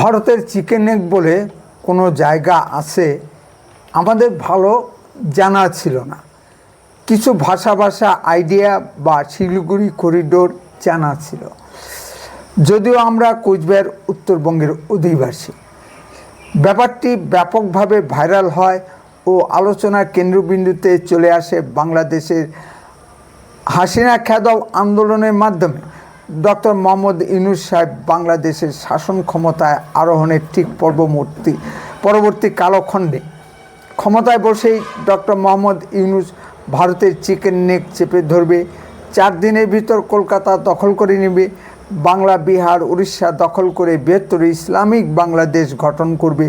ভারতের chicken neck বলে কোনো জায়গা আছে? আমাদের ভালো জানা ছিল না। কিছু ভাষা ভাষা আইডিয়া বা শিলিগুড়ি করিডোর জানা ছিল। যদিও আমরা কোচবিহার উত্তরবঙ্গের অধিবাসী। ব্যাপারটি ব্যাপকভাবে ভাইরাল হয় ও আলোচনার কেন্দ্রবিন্দুতে চলে আসে বাংলাদেশের হাসিনা খেদাও আন্দোলনের মাধ্যমে। ডক্টর মোহাম্মদ ইউনুস সাহেব বাংলাদেশের শাসন ক্ষমতায় আরোহণের ঠিক পর্ববর্তী পরবর্তী কালখণ্ডে। ক্ষমতায় বসেই ডক্টর মোহাম্মদ ইউনুস ভারতের চিকেন নেক চেপে ধরবে। চার দিনের ভিতর কলকাতা দখল করে নেবে। বাংলা, বিহার, উড়িষ্যা দখল করে বৃহত্তর ইসলামিক বাংলাদেশ গঠন করবে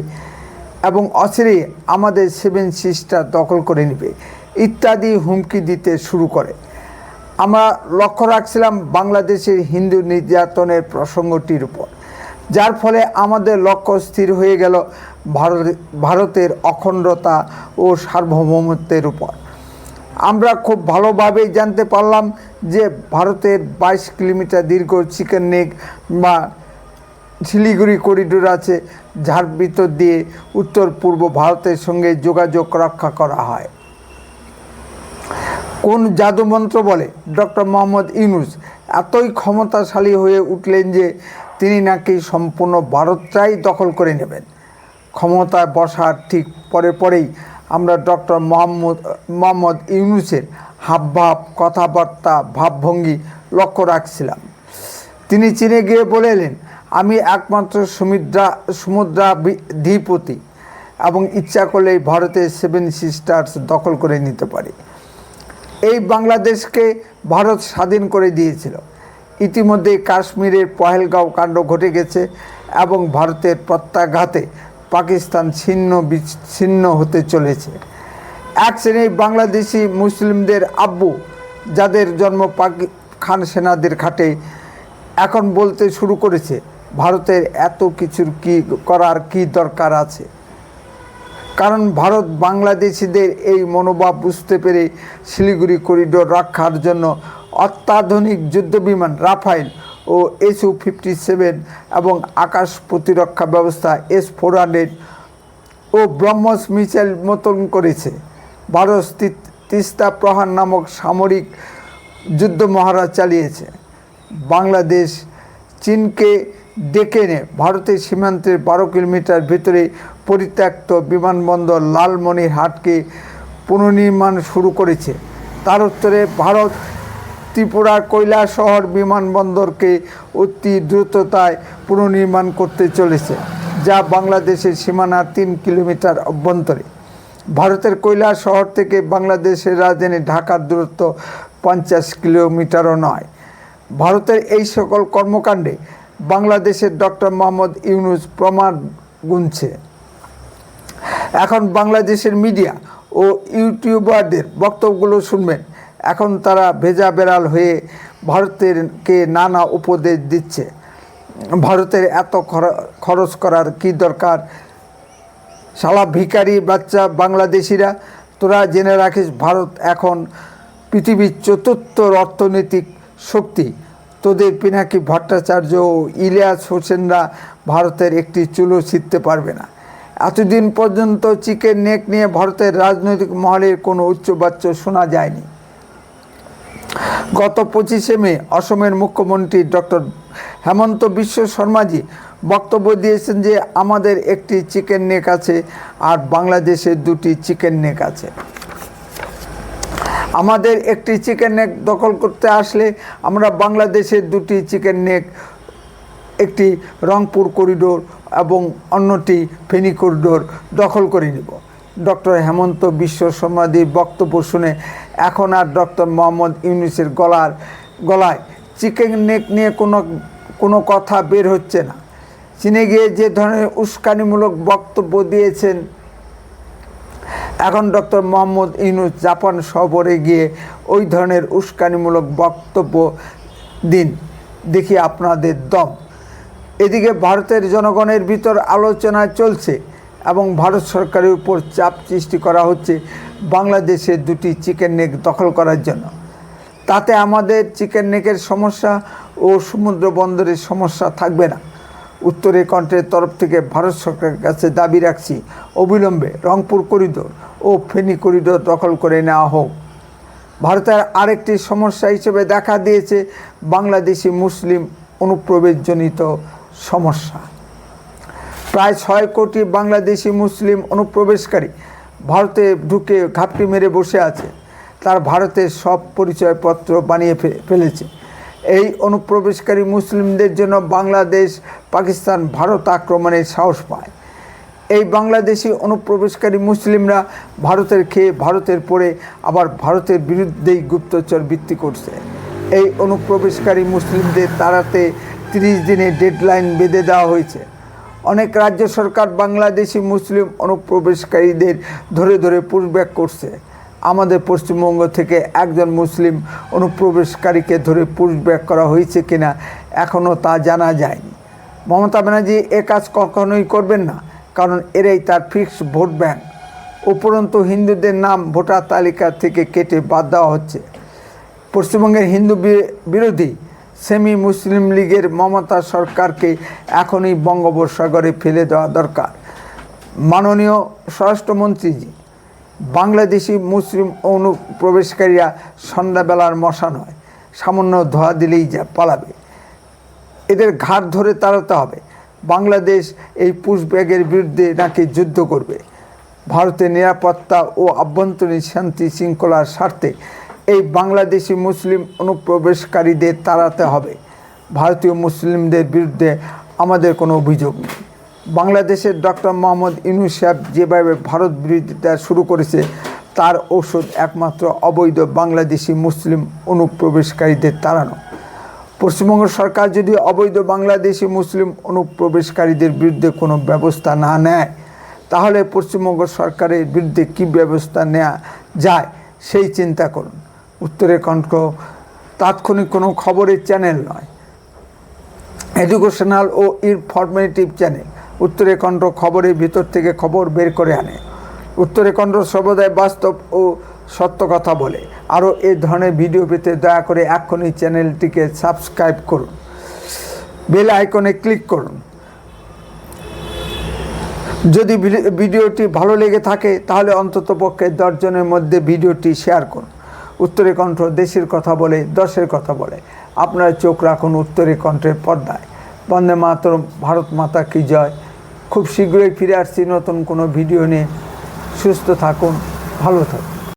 এবং অচিরেই আমাদের সেভেন সিস্টার দখল করে নেবে। ইত্যাদি হুমকি দিতে শুরু করে। আমরা লক্ষ্য রাখছিলাম বাংলাদেশের হিন্দু নির্যাতনের প্রসঙ্গটির উপর। যার ফলে আমাদের লক্ষ্য স্থির হয়ে গেল ভারত ভারতের অখণ্ডতা ও সার্বভৌমত্বের উপর। আমরা খুব ভালোভাবেই জানতে পারলাম যে ভারতের বাইশ কিলোমিটার দীর্ঘ চিকেন নেক বা শিলিগুড়ি করিডোর আছে, যার ভিতর দিয়ে উত্তর পূর্ব ভারতের সঙ্গে যোগাযোগ রক্ষা করা হয়। কোন জাদুমন্ত্র বলে? ডক্টর মোহাম্মদ ইউনুস, এতই ক্ষমতাশালী হয়ে উঠলেন যে তিনি নাকি সম্পূর্ণ ভারতটাই দখল করে নেবেন। ক্ষমতায় বসার ঠিক পরে পরেই আমরা ডক্টর মোহাম্মদ মোহাম্মদ ইউনুসের হাবভাব, কথাবার্তা, ভাবভঙ্গি লক্ষ্য রাখছিলাম। তিনি চীনে গিয়ে বলেলেন আমি একমাত্র সমুদ্রা সমুদ্রা ধীপতি এবং ইচ্ছা করলেই ভারতের সেভেন সিস্টার্স দখল করে নিতে পারি। এই বাংলাদেশকে ভারত স্বাধীন করে দিয়েছিল। ইতিমধ্যে কাশ্মীরের পহেলগাঁও কাণ্ড ঘটে গেছে এবং ভারতের প্রত্যাঘাতে পাকিস্তান ছিন্ন বিচ্ছিন্ন হতে চলেছে। এক শ্রেণির বাংলাদেশি মুসলিমদের আব্বু, যাদের জন্ম পাকি, খান সেনাদের খাটে, এখন বলতে শুরু করেছে, ভারতের এত কিছুর কি, করার কি দরকার আছে? কারণ ভারত বাংলাদেশিদের এই মনোভাব বুঝতে পেরে শিলিগুড়ি করিডোর রক্ষার জন্য অত্যাধুনিক যুদ্ধবিমান রাফাইল ও এসু ফিফটি সেভেন এবং আকাশ প্রতিরক্ষা ব্যবস্থা এস ফোর হান্ড্রেড ও ব্রহ্মস মিসাইল মতন করেছে। ভারত তিস্তা প্রহার নামক সামরিক যুদ্ধ মহারাজ চালিয়েছে। বাংলাদেশ, চীনকে ডেকে এনে ভারতের সীমান্তের বারো কিলোমিটার ভিতরে পরিত্যক্ত বিমানবন্দর লালমনিরহাটকে পুনর্নির্মাণ শুরু করেছে। তার উত্তরে ভারত ত্রিপুরার কৈলাস শহর বিমানবন্দরকে অতি দ্রুততায় পুনর্নির্মাণ করতে চলেছে, যা বাংলাদেশের সীমানা তিন কিলোমিটার অভ্যন্তরে। ভারতের কৈলাস শহর থেকে বাংলাদেশের রাজধানী ঢাকার দূরত্ব পঞ্চাশ কিলোমিটারও নয়। ভারতের এই সকল কর্মকাণ্ডে বাংলাদেশের ডক্টর মোহাম্মদ ইউনুস প্রমাণ গুনছে। এখন বাংলাদেশের মিডিয়া ও ইউটিউবারদের বক্তব্যগুলো শুনবেন। এখন তারা ভেজা বেড়াল হয়ে ভারতেরকে নানা উপদেশ দিচ্ছে। ভারতের এত খরচ করার কি দরকার? শালা ভিকারি বাচ্চা বাংলাদেশিরা, তোরা জেনে রাখিস ভারত এখন পৃথিবীর চতুর্থ অর্থনৈতিক শক্তি। তোদের পিনাকি ভট্টাচার্য ও ইলিয়াস হোসেনরা ভারতের একটি চুলো ছিঁড়তে পারবে না। এতদিন পর্যন্ত চিকেন নেক নিয়ে ভারতের রাজনৈতিক মহলের কোনো উচ্চবাচ্য শোনা যায়নি। গত পঁচিশে মে অসমের মুখ্যমন্ত্রী ডক্টর হেমন্ত বিশ্ব শর্মাজি বক্তব্য দিয়েছেন যে, আমাদের একটি চিকেন নেক আছে আর বাংলাদেশের দুটি চিকেন নেক আছে। আমাদের একটি চিকেন নেক দখল করতে আসলে আমরা বাংলাদেশের দুটি চিকেন নেক, একটি রংপুর করিডোর এবং অন্যটি ফেনী করিডোর দখল করে নেব। ডক্টর হেমন্ত বিশ্ব শর্মাদির বক্তব্য শুনে এখন আর ডক্টর মোহাম্মদ ইউনুসের গলার গলায় চিকেন নেক নিয়ে কোনো কোনো কথা বের হচ্ছে না। চীনে গিয়ে যে ধরনের উস্কানিমূলক বক্তব্য দিয়েছেন, এখন ডক্টর মোহাম্মদ ইউনুস জাপান সফরে গিয়ে ওই ধরনের উস্কানিমূলক বক্তব্য দিন। দেখি আপনাদের দম। এদিকে ভারতের জনগণের ভিতর আলোচনা চলছে এবং ভারত সরকারের উপর চাপ সৃষ্টি করা হচ্ছে বাংলাদেশের দুটি চিকেন নেক দখল করার জন্য। তাতে আমাদের চিকেন নেকের সমস্যা ও সমুদ্র বন্দরের সমস্যা থাকবে না। উত্তরে কণ্ঠের তরফ থেকে ভারত সরকারের কাছে দাবি রাখছি, অবিলম্বে রংপুর করিডোর ও ফেনী করিডোর দখল করে নেওয়া হোক। ভারতের আরেকটি সমস্যা হিসেবে দেখা দিয়েছে বাংলাদেশি মুসলিম অনুপ্রবেশজনিত সমস্যা। প্রায় ছয় কোটি বাংলাদেশি মুসলিম অনুপ্রবেশকারী ভারতে ঢুকে ঘাপটি মেরে বসে আছে। তার ভারতের সব পরিচয়পত্র বানিয়ে ফেলেছে। এই অনুপ্রবেশকারী মুসলিমদের জন্য বাংলাদেশ, পাকিস্তান, ভারত আক্রমণের সাহস পায়। এই বাংলাদেশি অনুপ্রবেশকারী মুসলিমরা ভারতের খেয়ে ভারতের পরে আবার ভারতের বিরুদ্ধেই গুপ্তচর বৃত্তি করছে। এই অনুপ্রবেশকারী মুসলিমদের তাড়াতে তিরিশ দিনে ডেডলাইন বেঁধে দেওয়া হয়েছে। অনেক রাজ্য সরকার বাংলাদেশি মুসলিম অনুপ্রবেশকারীদের ধরে ধরে পুশব্যাক করছে। আমাদের পশ্চিমবঙ্গ থেকে একজন মুসলিম অনুপ্রবেশকারীকে ধরে পুশব্যাক করা হয়েছে কিনা এখনও তা জানা যায়নি। মমতা ব্যানার্জি এ কাজ কখনোই করবেন না, কারণ এরাই তার ফিক্সড ভোট ব্যাংক উপরন্তু হিন্দুদের নাম ভোটার তালিকা থেকে কেটে বাদ দেওয়া হচ্ছে। পশ্চিমবঙ্গের হিন্দু বিরোধী সেমি মুসলিম লীগের মমতা সরকারকে এখনই বঙ্গোপসাগরে ফেলে দেওয়া দরকার। মাননীয় স্বরাষ্ট্রমন্ত্রীজি, বাংলাদেশি মুসলিম অনুপ্রবেশকারীরা সন্ধ্যাবেলার মশা নয়, সামান্য ধোয়া দিলেই যা পালাবে। এদের ঘাট ধরে তাড়াতে হবে। বাংলাদেশ এই পুশব্যাগের বিরুদ্ধে নাকি যুদ্ধ করবে। ভারতের নিরাপত্তা ও আভ্যন্তরীণ শান্তি শৃঙ্খলার স্বার্থে এই বাংলাদেশি মুসলিম অনুপ্রবেশকারীদের তাড়াতে হবে। ভারতীয় মুসলিমদের বিরুদ্ধে আমাদের কোনো অভিযোগ নেই। বাংলাদেশের ডক্টর মোহাম্মদ সাহেব যেভাবে ভারত বিরোধিতা শুরু করেছে, তার ঔষধ একমাত্র অবৈধ বাংলাদেশি মুসলিম অনুপ্রবেশকারীদের তাড়ানো। পশ্চিমবঙ্গ সরকার যদি অবৈধ বাংলাদেশি মুসলিম অনুপ্রবেশকারীদের বিরুদ্ধে কোনো ব্যবস্থা না নেয়, তাহলে পশ্চিমবঙ্গ সরকারের বিরুদ্ধে কী ব্যবস্থা নেওয়া যায়, সেই চিন্তা করুন। উত্তরে কণ্ঠ তাৎক্ষণিক কোনো খবরের চ্যানেল নয়। এডুকেশনাল ও ইনফরমেটিভ চ্যানেল উত্তরে কণ্ঠ খবরের ভিতর থেকে খবর বের করে আনে। উত্তরে কণ্ঠ সর্বদাই বাস্তব ও সত্য কথা বলে। আরও এই ধরনের ভিডিও পেতে দয়া করে এখনই চ্যানেলটিকে সাবস্ক্রাইব করুন। বেল আইকনে ক্লিক করুন। যদি ভিডিওটি ভালো লেগে থাকে, তাহলে অন্তত পক্ষে দশজনের মধ্যে ভিডিওটি শেয়ার করুন। উত্তরে কণ্ঠ দেশের কথা বলে, দশের কথা বলে। আপনার চোখ রাখুন উত্তরে কণ্ঠের পর্দায়। বন্দে মাতরম, ভারত মাতা কি জয়। খুব শীঘ্রই ফিরে আসছি নতুন কোনো ভিডিও নিয়ে। সুস্থ থাকুন, ভালো থাকুন।